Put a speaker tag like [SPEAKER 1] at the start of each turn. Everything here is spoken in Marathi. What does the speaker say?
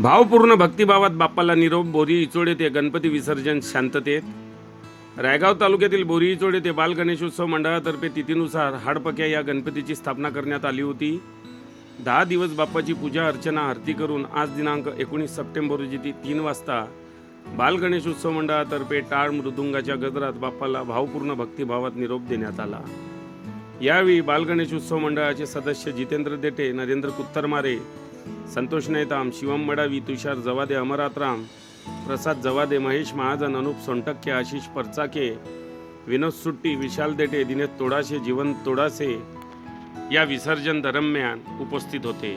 [SPEAKER 1] भावपूर्ण भक्तिभावात बाप्पाला निरोप बोरी इचोडे ते गणपती विसर्जन शांततेत. रायगाव तालुक्यातील बोरी इचोडे ते बाल गणेशोत्सव मंडळातर्फे तिथीनुसार हाडपक्या या गणपतीची स्थापना करण्यात आली होती. दहा दिवस बाप्पाची पूजा अर्चना आरती करून आज दिनांक एकोणीस सप्टेंबर रोजी ती तीन वाजता बाल गणेशोत्सव मंडळातर्फे टाळ मृदुंगाच्या गजरात बाप्पाला भावपूर्ण भक्तिभावात निरोप देण्यात आला. यावेळी बाल गणेशोत्सव मंडळाचे सदस्य जितेंद्र देठे नरेंद्र कुत्तरमारे संतोष नेताम शिवम मडावी तुषार जवादे अमरातराम प्रसाद जवादे महेश महाजन अनुप सोनटक्के आशिष परचाके विनोद सुट्टी विशाल देटे दिनेश तोडासे जीवन तोडासे या विसर्जन दरम्यान उपस्थित होते.